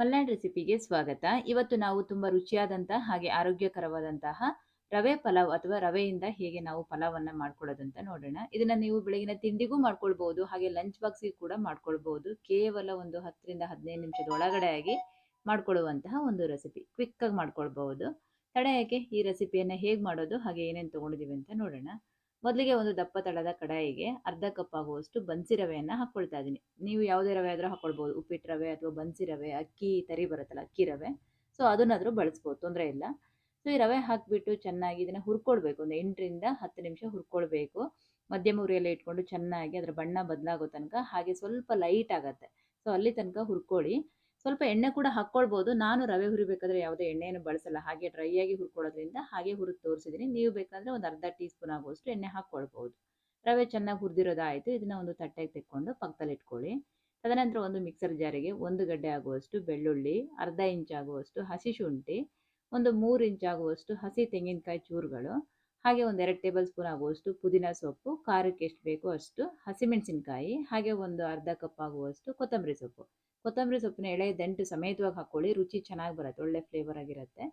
ಮಲ್ನಾಡ್ ರೆಸಿಪಿಗೆ ಸ್ವಾಗತ. ಇವತ್ತು ನಾವು ತುಂಬ ರುಚಿಯಾದಂತಹ ಹಾಗೆ ಆರೋಗ್ಯಕರವಾದಂತಹ ರವೆ ಪಲಾವ್ ಅಥವಾ ರವೆಯಿಂದ ಹೇಗೆ ನಾವು ಪಲಾವನ್ನ ಮಾಡ್ಕೊಳ್ಳೋದು ಅಂತ ನೋಡೋಣ. ಇದನ್ನ ನೀವು ಬೆಳಗಿನ ತಿಂಡಿಗೂ ಮಾಡ್ಕೊಳ್ಬಹುದು ಹಾಗೆ ಲಂಚ್ ಬಾಕ್ಸಿಗೆ ಕೂಡ ಮಾಡ್ಕೊಳ್ಬಹುದು ಕೇವಲ ಒಂದು ಹತ್ತರಿಂದ ಹದಿನೈದು ನಿಮಿಷದ ಒಳಗಡೆ ಆಗಿ ಮಾಡ್ಕೊಳ್ಳುವಂತಹ ಒಂದು ರೆಸಿಪಿ ಕ್ವಿಕ್ ಆಗಿ ಮಾಡ್ಕೊಳ್ಬಹುದು. ಯಾಕೆ? ಈ ರೆಸಿಪಿಯನ್ನು ಹೇಗೆ ಮಾಡೋದು? ಹಾಗೆ ಏನೇನು ತಗೊಂಡಿದೀವಿ ಅಂತ ನೋಡೋಣ. ಮೊದಲಿಗೆ ಒಂದು ದಪ್ಪ ತಳದ ಕಡಾಯಿಗೆ ಅರ್ಧ ಕಪ್ ಆಗುವಷ್ಟು ಬನ್ಸಿ ರವೆಯನ್ನು ಹಾಕ್ಕೊಳ್ತಾ ಇದ್ದೀನಿ. ನೀವು ಯಾವುದೇ ರವೆ ಆದರೂ ಹಾಕ್ಕೊಳ್ಬೋದು ಉಪ್ಪಿಟ್ಟು ರವೆ ಅಥವಾ ಬನ್ಸಿ ರವೆ, ಅಕ್ಕಿ, ತರಿ ಬರುತ್ತಲ್ಲ, ಅಕ್ಕಿ ರವೆ. ಸೊ, ಅದನ್ನಾದರೂ ಬಳಸ್ಬೋದು, ತೊಂದರೆ ಇಲ್ಲ. ಸೊ, ಈ ರವೆ ಹಾಕಿಬಿಟ್ಟು ಚೆನ್ನಾಗಿ ಇದನ್ನು ಹುರ್ಕೊಳ್ಬೇಕು. ಒಂದು ಎಂಟರಿಂದ ಹತ್ತು ನಿಮಿಷ ಹುರ್ಕೊಳ್ಬೇಕು. ಮಧ್ಯಮ ಉರಿಯಲ್ಲಿ ಇಟ್ಕೊಂಡು ಚೆನ್ನಾಗಿ ಅದರ ಬಣ್ಣ ಬದಲಾಗೋ ತನಕ ಹಾಗೆ ಸ್ವಲ್ಪ ಲೈಟ್ ಆಗುತ್ತೆ. ಸೊ, ಅಲ್ಲಿ ತನಕ ಹುರ್ಕೊಳ್ಳಿ. ಸ್ವಲ್ಪ ಎಣ್ಣೆ ಕೂಡ ಹಾಕ್ಕೊಳ್ಬೋದು. ನಾನು ರವೆ ಹುರಿಬೇಕಾದ್ರೆ ಯಾವುದೇ ಎಣ್ಣೆಯನ್ನು ಬಳಸಲ್ಲ. ಹಾಗೆ ಡ್ರೈ ಆಗಿ ಹುರ್ಕೊಳ್ಳೋದ್ರಿಂದ ಹಾಗೆ ಹುರಿದು ತೋರಿಸಿದ್ದೀನಿ. ನೀವು ಬೇಕಾದರೆ ಒಂದು ಅರ್ಧ ಟೀ ಸ್ಪೂನ್ ಆಗುವಷ್ಟು ಎಣ್ಣೆ ಹಾಕ್ಕೊಳ್ಬೋದು. ರವೆ ಚೆನ್ನಾಗಿ ಹುರಿದಿರೋದಾಯಿತು. ಇದನ್ನು ಒಂದು ತಟ್ಟೆಗೆ ತೆಕ್ಕೊಂಡು ಪಕ್ಕದಲ್ಲಿ ಇಟ್ಕೊಳ್ಳಿ. ತದನಂತರ ಒಂದು ಮಿಕ್ಸರ್ ಜಾರಿಗೆ ಒಂದು ಗಡ್ಡೆ ಆಗುವಷ್ಟು ಬೆಳ್ಳುಳ್ಳಿ, ಅರ್ಧ ಇಂಚ್ ಆಗುವಷ್ಟು ಹಸಿ ಶುಂಠಿ, ಒಂದು ಮೂರು ಇಂಚ್ ಆಗುವಷ್ಟು ಹಸಿ ತೆಂಗಿನಕಾಯಿ ಚೂರುಗಳು ಹಾಗೆ ಒಂದು ಎರಡು ಟೇಬಲ್ ಸ್ಪೂನ್ ಆಗುವಷ್ಟು ಪುದೀನ ಸೊಪ್ಪು, ಖಾರಕ್ಕೆ ಎಷ್ಟು ಬೇಕೋ ಅಷ್ಟು ಹಸಿಮೆಣಸಿನಕಾಯಿ, ಹಾಗೆ ಒಂದು ಅರ್ಧ ಕಪ್ ಆಗುವಷ್ಟು ಕೊತ್ತಂಬರಿ ಸೊಪ್ಪು. ಕೊತ್ತಂಬರಿ ಸೊಪ್ಪಿನ ಎಳೆ ದಂಟು ಸಮೇತವಾಗಿ ಹಾಕ್ಕೊಳ್ಳಿ ರುಚಿ ಚೆನ್ನಾಗಿ ಬರುತ್ತೆ, ಒಳ್ಳೆ ಫ್ಲೇವರ್ ಆಗಿರುತ್ತೆ.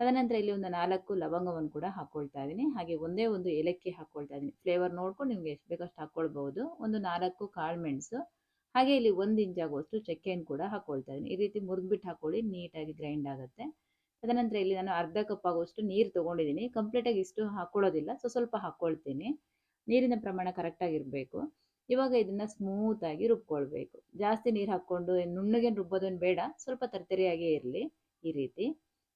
ತದನಂತರ ಇಲ್ಲಿ ಒಂದು ನಾಲ್ಕು ಲವಂಗವನ್ನು ಕೂಡ ಹಾಕ್ಕೊಳ್ತಾ ಇದ್ದೀನಿ. ಹಾಗೆ ಒಂದೇ ಒಂದು ಏಲಕ್ಕಿ ಹಾಕ್ಕೊಳ್ತಾ ಇದ್ದೀನಿ. ಫ್ಲೇವರ್ ನೋಡ್ಕೊಂಡು ನಿಮಗೆ ಎಷ್ಟು ಬೇಕಷ್ಟು ಹಾಕ್ಕೊಳ್ಬಹುದು ಒಂದು ನಾಲ್ಕು ಕಾಳು ಮೆಣಸು, ಹಾಗೆ ಇಲ್ಲಿ ಒಂದು ಇಂಚ್ ಆಗುವಷ್ಟು ಚಕ್ಕೆಯನ್ನು ಕೂಡ ಹಾಕ್ಕೊಳ್ತಾ ಇದ್ದೀನಿ. ಈ ರೀತಿ ಮುರಿದ್ಬಿಟ್ಟು ಹಾಕ್ಕೊಳ್ಳಿ ನೀಟಾಗಿ ಗ್ರೈಂಡ್ ಆಗುತ್ತೆ. ತದನಂತರ ಇಲ್ಲಿ ನಾನು ಅರ್ಧ ಕಪ್ ಆಗುವಷ್ಟು ನೀರು ಕಂಪ್ಲೀಟ್ ಕಂಪ್ಲೀಟಾಗಿ ಇಷ್ಟು ಹಾಕ್ಕೊಳ್ಳೋದಿಲ್ಲ ಸೊ ಸ್ವಲ್ಪ ಹಾಕ್ಕೊಳ್ತೀನಿ ನೀರಿನ ಪ್ರಮಾಣ ಕರೆಕ್ಟಾಗಿರಬೇಕು ಇವಾಗ ಇದನ್ನ ಸ್ಮೂತಾಗಿ ರುಬ್ಕೊಳ್ಬೇಕು. ಜಾಸ್ತಿ ನೀರು ಹಾಕ್ಕೊಂಡು ನುಣ್ಣಗೆ ರುಬ್ಬೋದೇನು ಬೇಡ. ಸ್ವಲ್ಪ ತರ್ತರಿಯಾಗೇ ಇರಲಿ ಈ ರೀತಿ.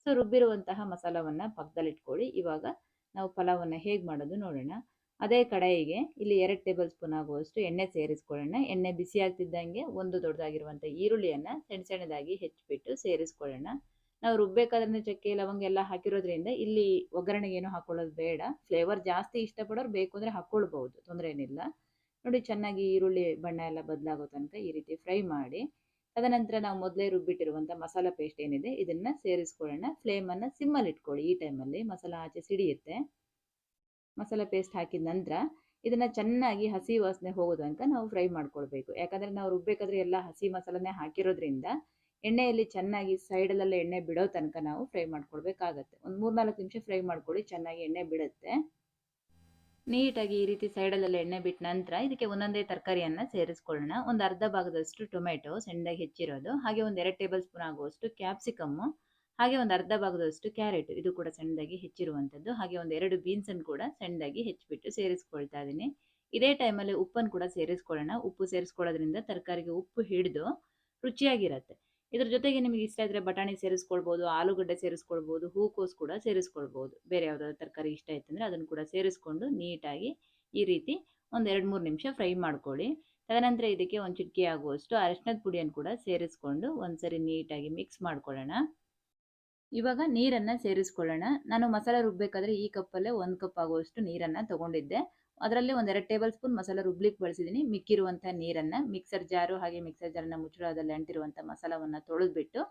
ಸೊ ರುಬ್ಬಿರುವಂತಹ ಮಸಾಲವನ್ನು ಪಕ್ಕದಲ್ಲಿ ಇಟ್ಕೊಳ್ಳಿ. ಇವಾಗ ನಾವು ಪಲಾವನ್ನು ಹೇಗೆ ಮಾಡೋದು ನೋಡೋಣ. ಅದೇ ಕಡಾಯಿಗೆ ಇಲ್ಲಿ ಎರಡು ಟೇಬಲ್ ಸ್ಪೂನ್ ಆಗುವಷ್ಟು ಎಣ್ಣೆ ಸೇರಿಸ್ಕೊಳ್ಳೋಣ. ಎಣ್ಣೆ ಬಿಸಿ ಆಗ್ತಿದ್ದಂಗೆ ಒಂದು ದೊಡ್ಡದಾಗಿರುವಂಥ ಈರುಳ್ಳಿಯನ್ನು ಸಣ್ಣ ಸಣ್ಣದಾಗಿ ಹೆಚ್ಚಿಬಿಟ್ಟು ಸೇರಿಸ್ಕೊಳ್ಳೋಣ. ನಾವು ರುಬ್ಬೇಕಾದ್ರೆ ಚಕ್ಕೆ, ಲವಂಗ ಎಲ್ಲ ಹಾಕಿರೋದ್ರಿಂದ ಇಲ್ಲಿ ಒಗ್ಗರಣೆಗೆ ಏನು ಹಾಕೊಳ್ಳೋದು ಬೇಡ. ಫ್ಲೇವರ್ ಜಾಸ್ತಿ ಇಷ್ಟಪಡೋರು ಬೇಕು ಅಂದರೆ ಹಾಕ್ಕೊಳ್ಬಹುದು, ತೊಂದರೆ ಏನಿಲ್ಲ. ನೋಡಿ ಚೆನ್ನಾಗಿ ಈರುಳ್ಳಿ ಬಣ್ಣ ಎಲ್ಲ ಬದಲಾಗೋ ತನಕ ಈ ರೀತಿ ಫ್ರೈ ಮಾಡಿ, ತದನಂತರ ನಾವು ಮೊದಲೇ ರುಬ್ಬಿಟ್ಟಿರುವಂಥ ಮಸಾಲಾ ಪೇಸ್ಟ್ ಏನಿದೆ, ಇದನ್ನ ಸೇರಿಸ್ಕೊಳ್ಳೋಣ. ಫ್ಲೇಮನ್ನು ಸಿಮ್ಮಲ್ಲಿ ಇಟ್ಕೊಳ್ಳಿ, ಈ ಟೈಮಲ್ಲಿ ಮಸಾಲಾ ಆಚೆ ಸಿಡಿಯುತ್ತೆ. ಮಸಾಲ ಪೇಸ್ಟ್ ಹಾಕಿದ ನಂತರ ಇದನ್ನ ಚೆನ್ನಾಗಿ ಹಸಿ ವಾಸನೆ ಹೋಗೋ ತನಕ ನಾವು ಫ್ರೈ ಮಾಡ್ಕೊಳ್ಬೇಕು. ಯಾಕಂದ್ರೆ ನಾವು ರುಬ್ಬೇಕಾದ್ರೆ ಎಲ್ಲ ಹಸಿ ಮಸಾಲನೇ ಹಾಕಿರೋದ್ರಿಂದ ಎಣ್ಣೆಯಲ್ಲಿ ಚೆನ್ನಾಗಿ ಸೈಡಲ್ಲೆಲ್ಲ ಎಣ್ಣೆ ಬಿಡೋ ತನಕ ನಾವು ಫ್ರೈ ಮಾಡ್ಕೊಳ್ಬೇಕಾಗತ್ತೆ ಒಂದು ಮೂರ್ನಾಲ್ಕು ನಿಮಿಷ ಫ್ರೈ ಮಾಡ್ಕೊಳ್ಳಿ ಚೆನ್ನಾಗಿ ಎಣ್ಣೆ ಬಿಡುತ್ತೆ. ನೀಟಾಗಿ ಈ ರೀತಿ ಸೈಡಲ್ಲೆಲ್ಲ ಎಣ್ಣೆ ಬಿಟ್ಟ ನಂತರ ಇದಕ್ಕೆ ಒಂದೊಂದೇ ತರಕಾರಿಯನ್ನು ಸೇರಿಸ್ಕೊಳ್ಳೋಣ. ಒಂದು ಅರ್ಧ ಭಾಗದಷ್ಟು ಟೊಮೆಟೊ ಸಣ್ಣದಾಗಿ ಹೆಚ್ಚಿರೋದು, ಹಾಗೆ ಒಂದು ಎರಡು ಟೇಬಲ್ ಸ್ಪೂನ್ ಆಗುವಷ್ಟು ಕ್ಯಾಪ್ಸಿಕಮ್ಮು ಹಾಗೆ ಒಂದು ಅರ್ಧ ಭಾಗದಷ್ಟು ಕ್ಯಾರೆಟ್ ಇದು ಕೂಡ ಸಣ್ಣದಾಗಿ ಹೆಚ್ಚಿರುವಂಥದ್ದು ಹಾಗೆ ಒಂದು ಎರಡು ಬೀನ್ಸನ್ನು ಕೂಡ ಸಣ್ಣದಾಗಿ ಹೆಚ್ಚಿಬಿಟ್ಟು ಸೇರಿಸ್ಕೊಳ್ತಾ ಇದ್ದೀನಿ. ಇದೇ ಟೈಮಲ್ಲಿ ಉಪ್ಪನ್ನು ಕೂಡ ಸೇರಿಸ್ಕೊಳ್ಳೋಣ. ಉಪ್ಪು ಸೇರಿಸ್ಕೊಳ್ಳೋದ್ರಿಂದ ತರಕಾರಿಗೆ ಉಪ್ಪು ಹಿಡಿದು ರುಚಿಯಾಗಿರುತ್ತೆ. ಇದ್ರ ಜೊತೆಗೆ ನಿಮಗೆ ಇಷ್ಟ ಇದ್ದರೆ ಬಟಾಣಿ ಸೇರಿಸ್ಕೊಳ್ಬೋದು, ಆಲೂಗಡ್ಡೆ ಸೇರಿಸ್ಕೊಳ್ಬೋದು, ಹೂಕೋಸು ಕೂಡ ಸೇರಿಸ್ಕೊಳ್ಬೋದು. ಬೇರೆ ಯಾವುದಾದ್ರು ತರಕಾರಿ ಇಷ್ಟ ಇತ್ತಂದರೆ ಅದನ್ನು ಕೂಡ ಸೇರಿಸ್ಕೊಂಡು ನೀಟಾಗಿ ಈ ರೀತಿ ಒಂದು ಎರಡು ಮೂರು ನಿಮಿಷ ಫ್ರೈ ಮಾಡ್ಕೊಳ್ಳಿ. ತದನಂತರ ಇದಕ್ಕೆ ಒಂದು ಚಿಟಿಕೆ ಆಗುವಷ್ಟು ಅರಶಿನದ ಪುಡಿಯನ್ನು ಕೂಡ ಸೇರಿಸ್ಕೊಂಡು ಒಂದ್ಸರಿ ನೀಟಾಗಿ ಮಿಕ್ಸ್ ಮಾಡ್ಕೊಳ್ಳೋಣ. ಇವಾಗ ನೀರನ್ನು ಸೇರಿಸ್ಕೊಳ್ಳೋಣ. ನಾನು ಮಸಾಲೆ ರುಬ್ಬಬೇಕಾದ್ರೆ ಈ ಕಪ್ಪಲ್ಲೇ ಒಂದು ಕಪ್ ಆಗುವಷ್ಟು ನೀರನ್ನು ತಗೊಂಡಿದ್ದೆ. ಅದರಲ್ಲಿ ಒಂದೆರಡು ಟೇಬಲ್ ಸ್ಪೂನ್ ಮಸಾಲ ರುಬ್ಲಿಕ್ ಬಳಸಿದ್ದೀನಿ ಮಿಕ್ಕಿರುವಂಥ ನೀರನ್ನು, ಮಿಕ್ಸರ್ ಜಾರು ಹಾಗೆ ಮಿಕ್ಸರ್ ಜಾರನ್ನ ಮುಚ್ಚಳದಲ್ಲಿ ಅಂಟಿರುವಂಥ ಮಸಾಲವನ್ನು ತೊಳೆದ್ಬಿಟ್ಟು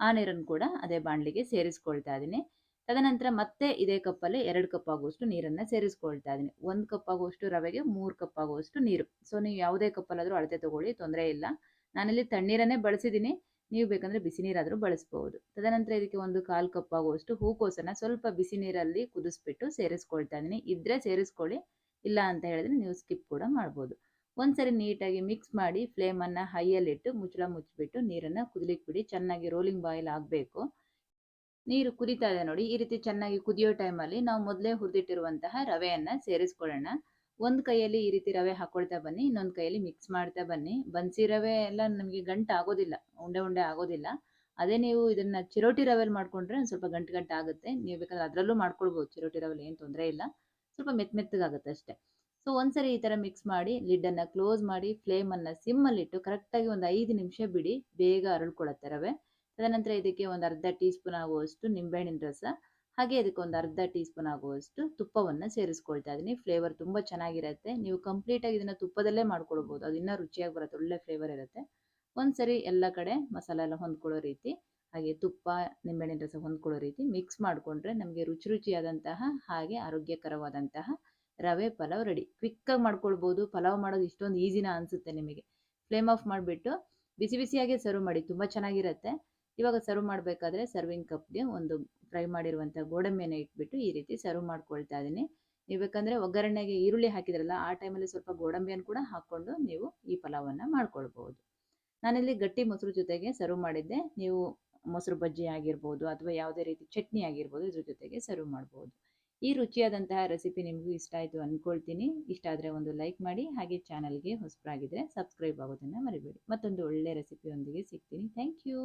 ಆ ನೀರನ್ನು ಕೂಡ ಅದೇ ಬಾಣಲಿಗೆ ಸೇರಿಸ್ಕೊಳ್ತಾ ಇದ್ದೀನಿ ತದನಂತರ ಮತ್ತೆ ಇದೇ ಕಪ್ಪಲ್ಲಿ ಎರಡು ಕಪ್ ಆಗುವಷ್ಟು ನೀರನ್ನು ಸೇರಿಸ್ಕೊಳ್ತಾ ಇದ್ದೀನಿ ಒಂದು ಕಪ್ ಆಗುವಷ್ಟು ರವೆಗೆ, ಮೂರು ಕಪ್ ಆಗುವಷ್ಟು ನೀರು. ಸೊ ನೀವು ಯಾವುದೇ ಕಪ್ಪಲ್ಲಾದರೂ ಅಳತೆ ತೊಗೊಳ್ಳಿ, ತೊಂದರೆ ಇಲ್ಲ. ನಾನಿಲ್ಲಿ ತಣ್ಣೀರನ್ನೇ ಬಳಸಿದ್ದೀನಿ ನೀವು ಬೇಕಂದರೆ ಬಿಸಿ ನೀರಾದರೂ ಬಳಸ್ಬೋದು. ತದನಂತರ ಇದಕ್ಕೆ ಒಂದು ಕಾಲು ಕಪ್ ಆಗುವಷ್ಟು ಹೂಕೋಸನ್ನು ಸ್ವಲ್ಪ ಬಿಸಿ ನೀರಲ್ಲಿ ಕುದಿಸ್ಬಿಟ್ಟು ಸೇರಿಸ್ಕೊಳ್ತಾ ಇದ್ದೀನಿ ಇದ್ದರೆ ಸೇರಿಸ್ಕೊಳ್ಳಿ. ಇಲ್ಲ ಅಂತ ಹೇಳಿದ್ರೆ ನೀವು ಸ್ಕಿಪ್ ಕೂಡ ಮಾಡ್ಬೋದು. ಒಂದ್ಸರಿ ನೀಟಾಗಿ ಮಿಕ್ಸ್ ಮಾಡಿ ಫ್ಲೇಮನ್ನು ಹೈಯಲ್ಲಿಟ್ಟು ಮುಚ್ಚಳ ಮುಚ್ಚಿಬಿಟ್ಟು ನೀರನ್ನು ಕುದಲಿಕ್ಕೆ ಬಿಡಿ. ಚೆನ್ನಾಗಿ ರೋಲಿಂಗ್ ಬಾಯ್ಲ್ ಆಗಬೇಕು. ನೀರು ಕುದೀತಾ ಇದೆ ನೋಡಿ. ಈ ರೀತಿ ಚೆನ್ನಾಗಿ ಕುದಿಯೋ ಟೈಮಲ್ಲಿ ನಾವು ಮೊದಲೇ ಹುರಿದಿಟ್ಟಿರುವಂತಹ ರವೆಯನ್ನು ಸೇರಿಸ್ಕೊಳ್ಳೋಣ. ಒಂದು ಕೈಯಲ್ಲಿ ಈ ರೀತಿ ರವೆ ಹಾಕೊಳ್ತಾ ಬನ್ನಿ. ಇನ್ನೊಂದು ಕೈಯಲ್ಲಿ ಮಿಕ್ಸ್ ಮಾಡ್ತಾ ಬನ್ನಿ. ಬನ್ಸಿ ರವೆ ಎಲ್ಲ ನಮಗೆ ಗಂಟು ಆಗೋದಿಲ್ಲ. ಉಂಡೆ ಉಂಡೆ ಆಗೋದಿಲ್ಲ. ಅದೇ ನೀವು ಇದನ್ನ ಚಿರೋಟಿ ರವೆಲ್ ಮಾಡ್ಕೊಂಡ್ರೆ ಸ್ವಲ್ಪ ಗಂಟು ಗಂಟು ಆಗುತ್ತೆ. ನೀವು ಬೇಕಾದ್ರೆ ಅದರಲ್ಲೂ ಮಾಡ್ಕೊಳ್ಬೋದು. ಚಿರೋಟಿ ರವೆಲಿ ಏನು ತೊಂದರೆ ಇಲ್ಲ. ಸ್ವಲ್ಪ ಮೆತ್ ಮೆತ್ತಗಾಗುತ್ತೆ ಅಷ್ಟೇ. ಸೊ ಒಂದ್ಸರಿ ಈ ತರ ಮಿಕ್ಸ್ ಮಾಡಿ ಲಿಡ್ಡನ್ನು ಕ್ಲೋಸ್ ಮಾಡಿ ಫ್ಲೇಮ್ ಅನ್ನ ಸಿಮ್ಮಲ್ಲಿ ಇಟ್ಟು ಕರೆಕ್ಟ್ ಕರೆಕ್ಟಾಗಿ ಒಂದು ಐದು ನಿಮಿಷ ಬಿಡಿ, ಬೇಗ ಅರಳ್ಕೊಳತ್ತೆ ರವೆ. ತದನಂತರ ಇದಕ್ಕೆ ಒಂದು ಅರ್ಧ ಟೀ ಸ್ಪೂನ್ ಆಗುವಷ್ಟು ನಿಂಬೆಹಣ್ಣಿನ ರಸ, ಹಾಗೆ ಇದಕ್ಕೆ ಒಂದು ಅರ್ಧ ಟೀ ಸ್ಪೂನ್ ಆಗುವಷ್ಟು ತುಪ್ಪವನ್ನು ಸೇರಿಸ್ಕೊಳ್ತಾ ಇದ್ದೀನಿ ಫ್ಲೇವರ್ ತುಂಬಾ ಚೆನ್ನಾಗಿರುತ್ತೆ. ನೀವು ಕಂಪ್ಲೀಟ್ ಆಗಿ ಇದನ್ನ ತುಪ್ಪದಲ್ಲೇ ಮಾಡ್ಕೊಳ್ಬೋದು. ಅದು ಇನ್ನೂ ರುಚಿಯಾಗಿ ಬರುತ್ತೆ, ಒಳ್ಳೆ ಫ್ಲೇವರ್ ಇರುತ್ತೆ. ಒಂದ್ಸರಿ ಎಲ್ಲ ಕಡೆ ಮಸಾಲೆ ಎಲ್ಲ ಹೊಂದ್ಕೊಳ್ಳೋ ರೀತಿ. ಹಾಗೆ ತುಪ್ಪ ನಿಂಬೆಹಣ್ಣಿನ ರಸ ಹೊಂದ್ಕೊಳ್ಳೋ ರೀತಿ ಮಿಕ್ಸ್ ಮಾಡಿಕೊಂಡ್ರೆ ನಮಗೆ ರುಚಿ ರುಚಿಯಾದಂತಹ ಹಾಗೆ ಆರೋಗ್ಯಕರವಾದಂತಹ ರವೆ, ಪಲಾವ್ ರೆಡಿ ಕ್ವಿಕ್ಕಾಗಿ ಮಾಡ್ಕೊಳ್ಬೋದು. ಪಲಾವ್ ಮಾಡೋದು ಇಷ್ಟೊಂದು ಈಸಿನ ಅನಿಸುತ್ತೆ ನಿಮಗೆ. ಫ್ಲೇಮ್ ಆಫ್ ಮಾಡಿಬಿಟ್ಟು ಬಿಸಿ ಬಿಸಿಯಾಗಿ ಸರ್ವ್ ಮಾಡಿ. ತುಂಬ ಚೆನ್ನಾಗಿರುತ್ತೆ. ಇವಾಗ ಸರ್ವ್ ಮಾಡಬೇಕಾದ್ರೆ ಸರ್ವಿಂಗ್ ಕಪ್ಗೆ ಒಂದು ಫ್ರೈ ಮಾಡಿರುವಂಥ ಗೋಡಂಬಿಯನ್ನು ಇಟ್ಬಿಟ್ಟು ಈ ರೀತಿ ಸರ್ವ್ ಮಾಡ್ಕೊಳ್ತಾ ಇದ್ದೀನಿ. ನೀವು ಬೇಕಂದರೆ ಒಗ್ಗರಣೆಗೆ ಈರುಳ್ಳಿ ಹಾಕಿದ್ರಲ್ಲ, ಆ ಟೈಮಲ್ಲಿ ಸ್ವಲ್ಪ ಗೋಡಂಬಿಯನ್ನು ಕೂಡ ಹಾಕ್ಕೊಂಡು ನೀವು ಈ ಪಲಾವನ್ನು ಮಾಡ್ಕೊಳ್ಬಹುದು ನಾನಿಲ್ಲಿ ಗಟ್ಟಿ ಮೊಸರು ಜೊತೆಗೆ ಸರ್ವ್ ಮಾಡಿದ್ದೆ. ನೀವು ಮೊಸರು ಬಜ್ಜಿ ಆಗಿರ್ಬೋದು ಅಥವಾ ಯಾವುದೇ ರೀತಿ ಚಟ್ನಿ ಆಗಿರ್ಬೋದು ಇದ್ರ ಜೊತೆಗೆ ಸರ್ವ್ ಮಾಡ್ಬೋದು. ಈ ರುಚಿಯಾದಂತಹ ರೆಸಿಪಿ ನಿಮಗೂ ಇಷ್ಟ ಆಯಿತು ಅಂದ್ಕೊಳ್ತೀನಿ ಇಷ್ಟ ಆದರೆ ಒಂದು ಲೈಕ್ ಮಾಡಿ, ಹಾಗೆ ಚಾನಲ್ಗೆ ಹೊಸಬರಾಗಿದ್ದರೆ ಸಬ್ಸ್ಕ್ರೈಬ್ ಆಗೋದನ್ನು ಮರಿಬೇಡಿ. ಮತ್ತೊಂದು ಒಳ್ಳೆ ರೆಸಿಪಿಯೊಂದಿಗೆ ಸಿಗ್ತೀನಿ. Thank you